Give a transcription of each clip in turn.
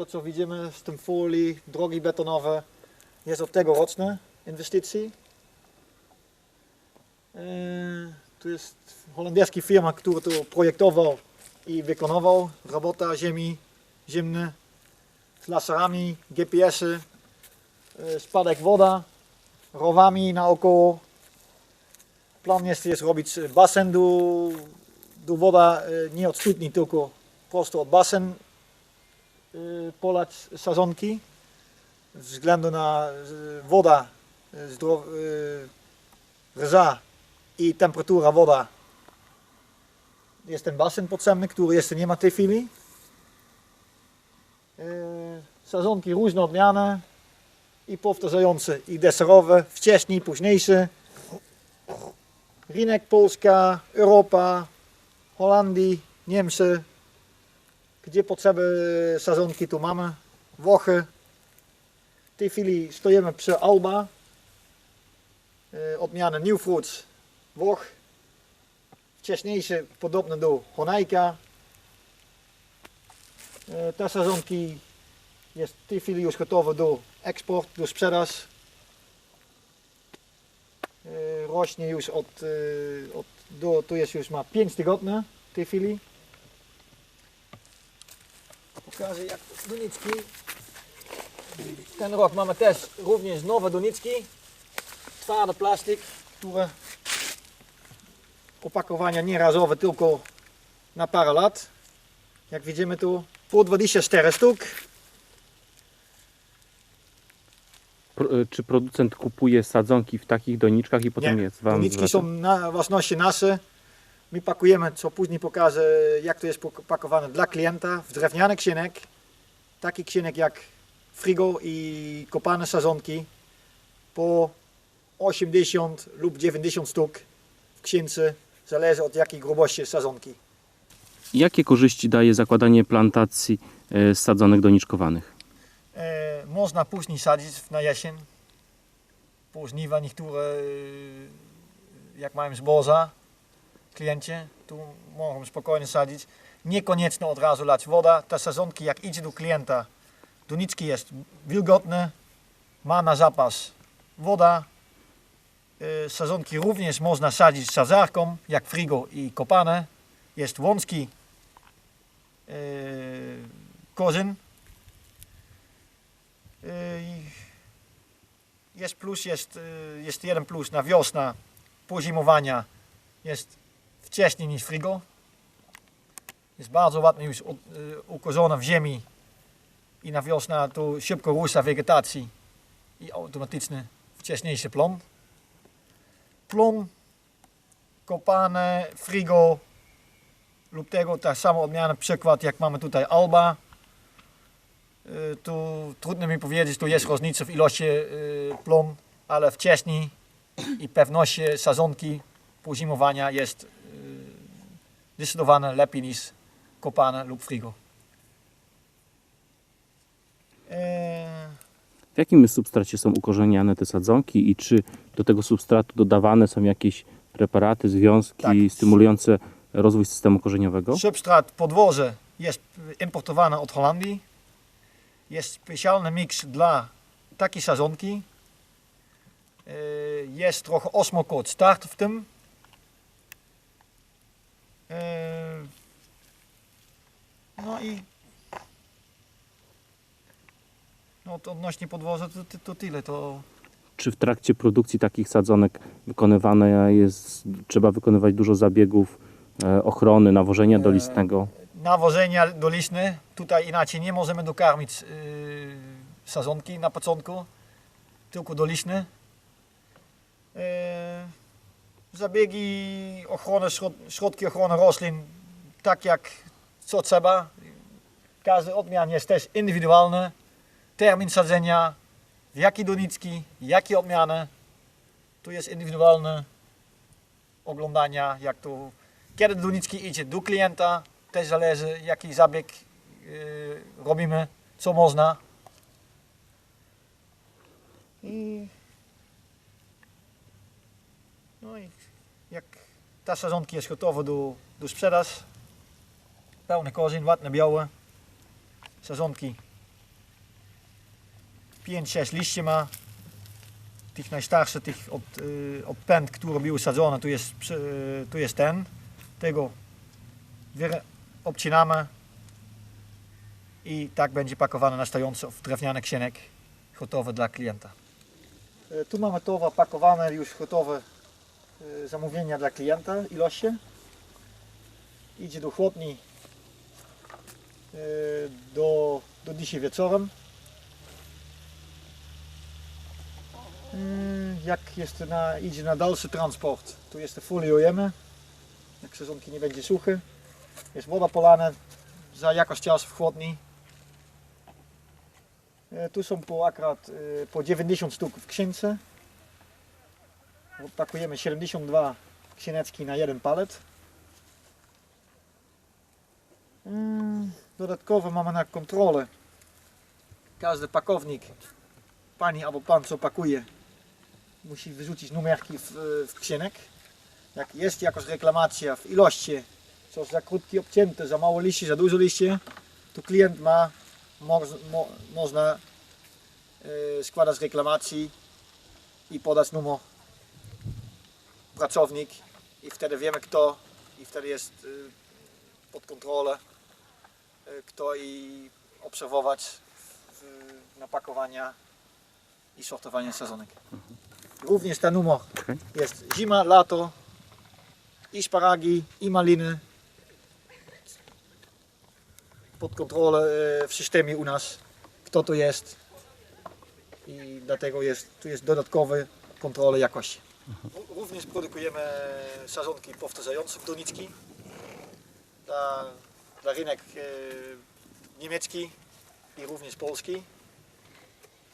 pole co widzimy z tym folii, drogi betonowe jest od tegoroczne inwestycji. E, Tu jest holenderski firma, który to projektował i wykonywał robota ziemi z laserami, GPS-y, e, spadek woda, rowami naokoło. Plan jest, jest robić basen do, do woda e, nie od studni, tylko prosto od basen polać sadzonki. Ze względu na e, woda, e, rza i temperatura woda jest ten basen potrzebny, który jeszcze nie ma tej chwili. Sadzonki różne odmiany i powtarzające i deserowe, wcześniej, późniejsze. Rynek Polska, Europa, Holandii, Niemcy. Gdzie potrzeby sadzonki tu mamy? Włochy. W tej chwili stoimy przy Alba. e, Odmiany New Fruits Włoch. Wcześniejsze podobne do Honajka. E, Te sadzonki jest w tej chwili już gotowe do eksport, do sprzedaż. E, Rośnie już od, od do, tu jest już ma 5 tygodni w tej chwili. Pokażę jak doniczki. Ten rok mamy też również nowe doniczki. Twardy plastik, które opakowania nie razowe, tylko na parę lat. Jak widzimy tu po 24 sztuk. Pro, y, czy producent kupuje sadzonki w takich doniczkach i potem Nie, jest wam Doniczki zwraca? są na własności nasze. My pakujemy, co później pokażę, jak to jest pakowane dla klienta w drewniany ksienek. Taki ksienek jak frigo i kopane sadzonki po 80 lub 90 sztuk w księdze. Zależy od jakiej grubości sadzonki. Jakie korzyści daje zakładanie plantacji e, sadzonek doniczkowanych? E, można później sadzić na jesień. Po żniwa niektóre, e, jak mają zboża, kliencie, tu mogą spokojnie sadzić. Niekoniecznie od razu lać woda. Te sadzonki, jak idzie do klienta, doniczki jest wilgotne, ma na zapas woda. E, Sadzonki również można sadzić sadzarką, jak frigo i kopane. Jest wąski e, korzeń. Y, Jest plus, jest, y, jest jeden plus na wiosna pozimowania jest wcześniej niż frigo. Jest bardzo ładnie już y, ukorzone w ziemi i na wiosna to szybko rusza wegetacji i automatyczny wcześniejszy plon. Plon, kopane, frigo lub tego tak samo odmiany przykład jak mamy tutaj Alba. Y, Tu trudno mi powiedzieć, tu jest różnica w ilości y, plon, ale wcześniej i pewności sadzonki pozimowania jest zdecydowanie lepiej niż kopane lub frigo. W jakim substracie są ukorzeniane te sadzonki i czy do tego substratu dodawane są jakieś preparaty, związki Tak. stymulujące rozwój systemu korzeniowego? Substrat podwoże jest importowane od Holandii. Jest specjalny miks dla takiej sadzonki. E, Jest trochę osmokot start w tym. E, No i no to odnośnie podwoża to, to, to tyle. To Czy w trakcie produkcji takich sadzonek wykonywane jest, trzeba wykonywać dużo zabiegów e, ochrony, nawożenia E, dolistnego? nawożenia dolistne. Tutaj inaczej nie możemy dokarmić yy, sadzonki na początku, tylko dolistne. Yy, zabiegi ochrony, środ- środki ochrony roślin, tak jak co trzeba. Każdy odmian jest też indywidualny. Termin sadzenia, jakie doniczki, jakie odmiany. Tu jest indywidualne oglądania, jak to, kiedy doniczki idzie do klienta, też zależy jaki zabieg yy, robimy, co można. I, no i jak ta sadzonki jest gotowa do, do sprzedaż, pełny korzeń, ładne białe, sadzonki 5-6 liści ma. Tych najstarszych, tych od, y, od pęd, które były sadzone, tu jest, y, tu jest ten. Tego obcinamy i tak będzie pakowane na stojąco w drewniany ksienek gotowe dla klienta. E, Tu mamy towar pakowane, już gotowe zamówienia dla klienta, ilości. Idzie do chłodni e, do, do dzisiaj wieczorem. Mm, Jak jest na, idzie na dalszy transport, tu jest foliujemy, jak sezonki nie będzie suchy. Jest woda polana za jakoś czas w chłodni. E, Tu są po akurat po 90 sztuk w księdze. Pakujemy 72 księecki na jeden palet. Mm, Dodatkowo mamy na kontrolę. Każdy pakownik, pani albo pan co pakuje, musi wyrzucić numerki w, w. Jak jest jakaś reklamacja w ilości, coś za krótkie obcięte, za mało liści, za dużo liści, to klient ma, mo, mo, można e, składać reklamacji i podać numer pracownik i wtedy wiemy kto i wtedy jest y, pod kontrolę y, kto i obserwować napakowania i sortowania sezonek. Również ten numer jest zima, lato i szparagi i maliny pod kontrolę y, w systemie u nas kto to jest i dlatego jest, tu jest dodatkowe kontrole jakości. Ró- Również produkujemy sadzonki powtarzające doniczki dla, dla rynek e, niemiecki i również polski.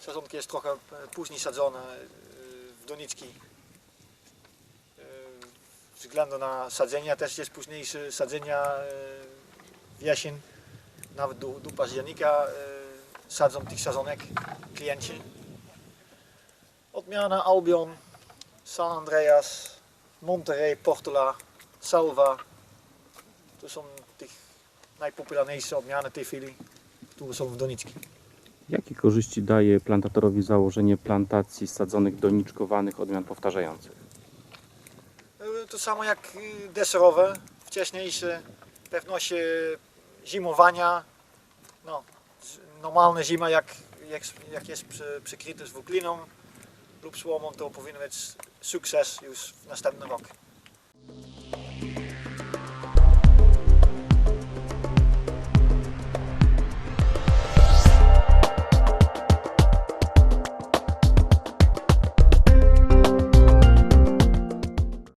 Sadzonki jest trochę e, później sadzone e, w doniczki. Względu na sadzenia też jest późniejsze sadzenia w jesień. Nawet do, do października sadzą tych sadzonek klienci. Odmiana Albion, San Andreas, Monterey, Portola, Salva. To są tych najpopularniejsze odmiany tej chwili, które są w doniczki. Jakie korzyści daje plantatorowi założenie plantacji sadzonych doniczkowanych odmian powtarzających? E, To samo jak y, deserowe, wcześniejsze, pewność zimowania, no, z- normalna zima jak, jak, jak jest przy, przykryte zwykliną lub słomą, to powinien być sukces już w następny rok.